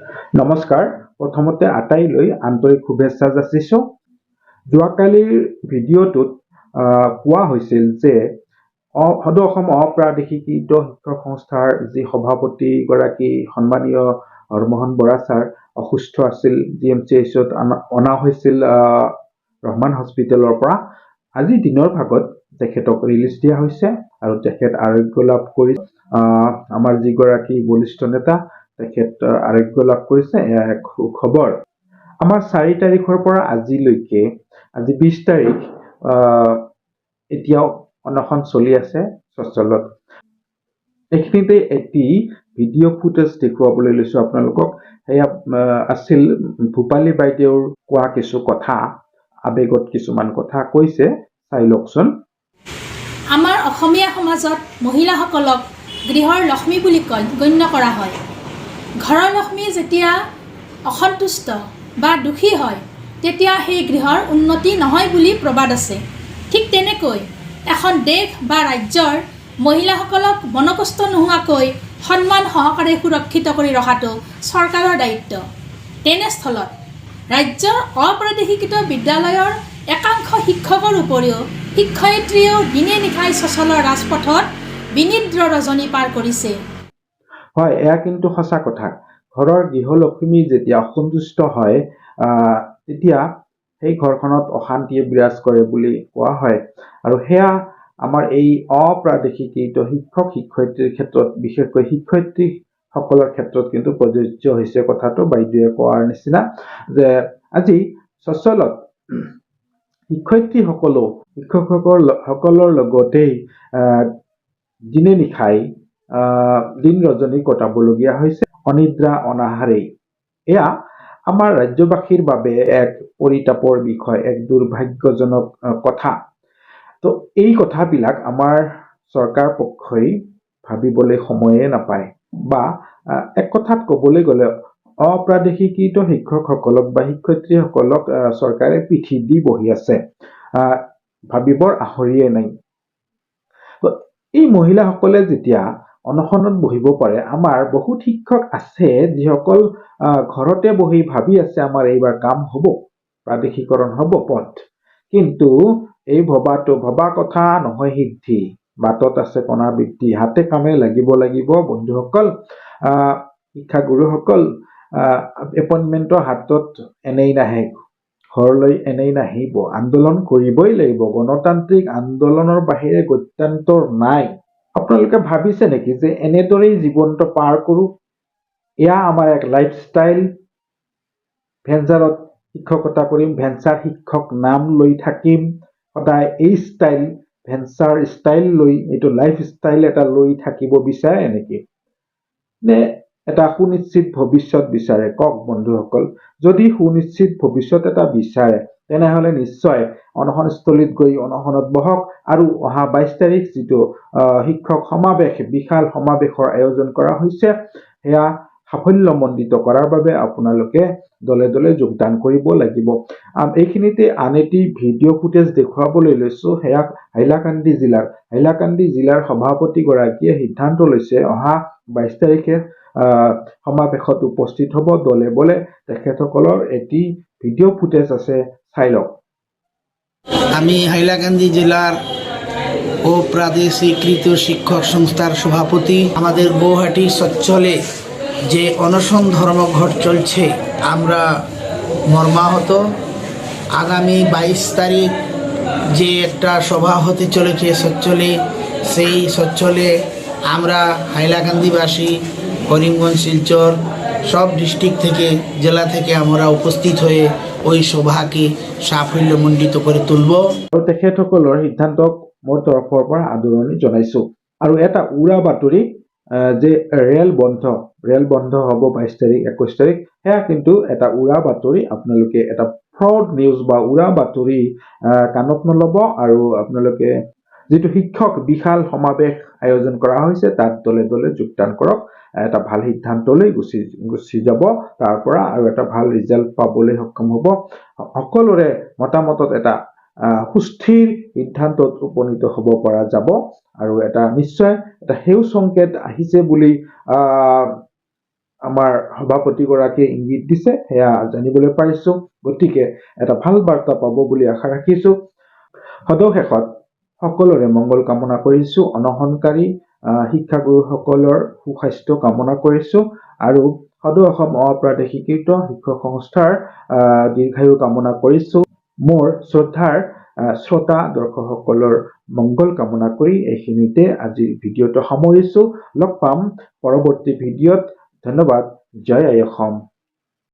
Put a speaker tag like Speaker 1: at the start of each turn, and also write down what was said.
Speaker 1: নমস্কাৰ। প্ৰথমতে আটাইলৈ আন্তৰিক শুভেচ্ছা যাচিছোঁ। যোৱাকালিৰ ভিডিঅ'টোত কোৱা হৈছিল যে সদৌ অসম অপ্ৰাদেশিকৃত শিক্ষক সংস্থাৰ যি সভাপতিগৰাকী সন্মানীয় হৰমোহন বৰা ছাৰ অসুস্থ আছিল জি এম চি এইচত অনা হৈছিল ৰহমান হস্পিটেলৰ পৰা আজি দিনৰ ভাগত তেখেতক ৰিলিজ দিয়া হৈছে আৰু তেখেত আৰোগ্য লাভ কৰি আমাৰ যিগৰাকী বলিষ্ঠ নেতা তেখেত আৰোগ্য লাভ কৰিছে এয়া এক সুখবৰ আমাৰ চাৰি তাৰিখৰ পৰা আজিলৈকে আজি বিশ তাৰিখ এতিয়াও অনশন চলি আছে চচলত। এইখিনিতে এটি ভিডিঅ' ফুটেজ দেখুৱাবলৈ লৈছো আপোনালোকক। সেয়া আছিল ভূপালী বাইদেউৰ কোৱা কিছু কথা আৱেগত কিছুমান কথা কৈছে চাই লওকচোন।
Speaker 2: আমাৰ অসমীয়া সমাজত মহিলাসকলক গৃহৰ লক্ষ্মী বুলি গণ্য কৰা হয়। ঘৰৰ লক্ষ্মী যেতিয়া অসন্তুষ্ট বা দুখী হয় তেতিয়া সেই গৃহৰ উন্নতি নহয় বুলি প্ৰবাদ আছে। ঠিক তেনেকৈ এখন দেশ বা ৰাজ্যৰ মহিলাসকলক মনকষ্ট নোহোৱাকৈ সন্মান সহকাৰে সুৰক্ষিত কৰি ৰখাটো চৰকাৰৰ দায়িত্ব। তেনেস্থলত ৰাজ্যৰ অপ্ৰাদেশিকৃত বিদ্যালয়ৰ একাংশ শিক্ষকৰ উপৰিও শিক্ষয়িত্ৰীয়েও দিনে নিশাই চচলৰ ৰাজপথত বিনিদ্ৰ ৰজনী পাৰ কৰিছে।
Speaker 1: হয় এয়া কিন্তু সঁচা কথা। ঘৰৰ গৃহলক্ষ্মী যেতিয়া অসন্তুষ্ট হয় তেতিয়া সেই ঘৰখনত অশান্তিয়ে বিৰাজ কৰে বুলি কোৱা হয়। আৰু সেয়া আমাৰ এই অপ্ৰাদেশিকৃত শিক্ষক শিক্ষয়িত্ৰীৰ ক্ষেত্ৰত বিশেষকৈ শিক্ষয়িত্ৰীসকলৰ ক্ষেত্ৰত কিন্তু প্ৰযোজ্য হৈছে কথাটো বাইদেৱে কোৱাৰ নিচিনা যে আজি চচলত শিক্ষয়িত্ৰীসকলো শিক্ষকসকল সকলৰ লগতেই দিনে নিশাই দিন ৰজনী কটাবলগীয়া হৈছে অনিদ্ৰা অনাহাৰেই। এয়া আমাৰ ৰাজ্যবাসীৰ বাবে এক পৰিতাপৰ বিষয় এক দুৰ্ভাগ্যজনক কথা। তো এই কথাবিলাক আমাৰ চৰকাৰ পক্ষই ভাবিবলৈ সময়ে নাপায় বা এক কথাত ক'বলৈ গ'লে অপ্ৰাদেশিকৃত শিক্ষকসকলক বা শিক্ষয়িত্ৰীসকলক চৰকাৰে পিঠি দি বহি আছে। ভাবিবৰ আহৰিয়ে নাই। এই মহিলাসকলে যেতিয়া অনশনত বহিব পাৰে। আমাৰ বহুত শিক্ষক আছে যিসকল ঘৰতে বহি ভাবি আছে আমাৰ এইবাৰ কাম হ'ব প্ৰাদেশিকৰণ হ'ব পথ। কিন্তু এই ভবাটো ভবা কথা নহয় সিদ্ধি। বাটত আছে কণা বৃদ্ধি হাতে কামে লাগিব লাগিব বন্ধুসকল শিক্ষাগুৰুসকল এপইণ্টমেণ্টৰ হাতত এনেই নাহে ঘৰলৈ এনেই নাহিব। আন্দোলন কৰিবই লাগিব। গণতান্ত্ৰিক আন্দোলনৰ বাহিৰে গত্যান্তৰ নাই। আপোনালোকে ভাবিছে নেকি যে এনেদৰেই জীৱনটো পাৰ কৰোঁ? এয়া আমাৰ এক লাইফষ্টাইল ভেঞ্চাৰত শিক্ষকতা কৰিম, ভেঞ্চাৰ শিক্ষক নাম লৈ থাকিম। সদায় এই ষ্টাইল ভেঞ্চাৰ ষ্টাইল লৈ, এইটো লাইফ ষ্টাইল এটা লৈ থাকিব বিচাৰে নেকি? নে এটা সুনিশ্চিত ভৱিষ্যত বিচাৰে। কওক বন্ধুসকল যদি সুনিশ্চিত ভৱিষ্যত এটা বিচাৰে তেনেহলে নিশ্চয় অনশনস্থলীত গৈ অনশনত বহক আৰু অহা বাইশ তাৰিখ যিটো শিক্ষক সমাৱেশ বিশাল সমাৱেশৰ আয়োজন কৰা হৈছে সেয়া সাফল্যমণ্ডিত কৰাৰ বাবে আপোনালোকে দলে দলে যোগদান কৰিব লাগিব। এইখিনিতে আন এটি ভিডিঅ' ফুটেজ দেখুৱাবলৈ লৈছো। সেয়া হাইলাকান্দি জিলাৰ হাইলাকান্দি জিলাৰ সভাপতিগৰাকীয়ে সিদ্ধান্ত লৈছে। অহা বাইশ তাৰিখে সমাৱেশত উপস্থিত হ'ব, দলে বলে, তেখেতসকলৰ এটি ভিডিঅ' ফুটেজ আছে, চাই লওক।
Speaker 3: আমি হাইলাকান্দি জেলার ও প্রাদেশিকৃত শিক্ষক সংস্থার সভাপতি। আমাদের গৌহাটি সচ্ছলে যে অনশন ধর্মঘট চলছে, আমরা মর্মাহত। আগামী বাইশ তারিখ যে একটা সভা হতে চলেছে সচ্ছলে সেই সচ্ছলে আমরা হাইলাকান্দিবাসী, করিমগঞ্জ, শিলচর সব ডিস্ট্রিক্ট থেকে, জেলা থেকে আমরা উপস্থিত হয়ে ওই সভাকে সাফল্যমণ্ডিত করে তুলব।
Speaker 1: তেখেতসকলৰ সিদ্ধান্তক মোৰ তৰফৰ পৰা আদৰণি জনাইছো। আৰু এটা উৰা বাতৰি যে ৰেল বন্ধ ৰেল বন্ধ হ'ব বাইশ তাৰিখ একৈশ তাৰিখ, সেয়া কিন্তু এটা উৰা বাতৰি, আপোনালোকে এটা ফ্ৰড নিউজ বা উৰা বাতৰি কাণত নল'ব আৰু আপোনালোকে যিটো শিক্ষক বিশাল সমাৱেশ আয়োজন কৰা হৈছে, তাত দলে দলে যোগদান কৰক। এটা ভালো সিদ্ধান্তলৈ গুচি গুচি যাব, তাৰ পৰা আৰু এটা ভালো ৰিজাল্ট পাবলৈ সক্ষম হ'ব। সকলোৰে মতামতত এটা সুস্থিৰ সিদ্ধান্তত উপনীত হ'ব পৰা যাব আৰু এটা নিশ্চয় এটা সেউজ সংকেত আহিছে বুলি আমাৰ সভাপতিগৰাকীয়ে ইংগিত দিছে, সেয়া জানিবলৈ পাৰিছো গতিকে এটা ভালো বাৰ্তা পাব বুলি আশা ৰাখিছো। সদশেষত সকলোৰে মংগল কামনা কৰিছো অনশনকাৰী শিক্ষাগুৰুসকলৰ সুস্বাস্থ্য কামনা কৰিছো আৰু সদৌ অসম অপ্ৰাদেশিকৃত শিক্ষক সংস্থাৰ দীৰ্ঘায়ু কামনা কৰিছো। মোৰ শ্ৰদ্ধাৰ শ্ৰোতা দৰ্শকসকলৰ মংগল কামনা কৰি এইখিনিতে আজিৰ ভিডিঅ'টো সামৰিছো। লগ পাম পৰৱৰ্তী ভিডিঅ'ত। ধন্যবাদ। জয় আই অসম।